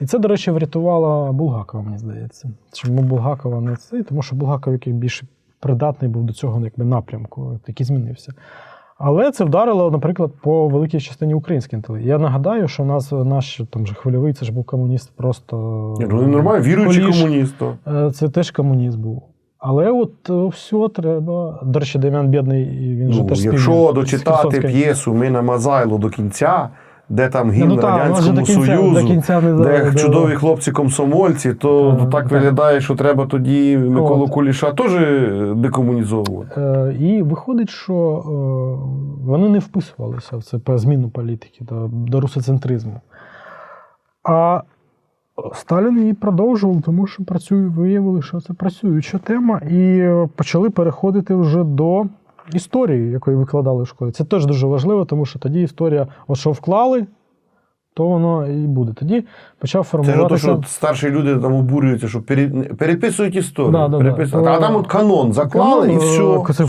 І це, до речі, врятувало Булгакова, мені здається. Чому Булгакова не це? Тому що Булгаков який більш придатний був до цього якби, напрямку, який змінився. Але це вдарило, наприклад, по великій частині української інтелігенції. Я нагадаю, що у нас наш там же хвильовий, це ж був комуніст просто. Ні, ну нормально, віруючий комуніст. Е, Це теж комуніст був. Але от е, все треба. До речі, Дем'ян Бідний, він же Ну, теж якщо дочитати п'єсу Ми на Мазайло до кінця, де там гімн ну, та, Радянському кінця, Союзу, кінця не де да- чудові хлопці-комсомольці, то Ага, так так. виглядає, що треба тоді Миколу От. Куліша теж декомунізовувати. Е, І виходить, що е, вони не вписувалися в це по зміну політики до, до русоцентризму. А Сталін її продовжував, тому що працює, виявили, що це працююча тема, і е, почали переходити вже до історії, якої викладали в школі. Це теж дуже важливо, тому що тоді історія, от що вклали, то воно і буде. Тоді почав Це ж то, що старші люди там обурюються, що переписують історію. Да, да, да. переписують. А там от канон заклали і Ну, все. Це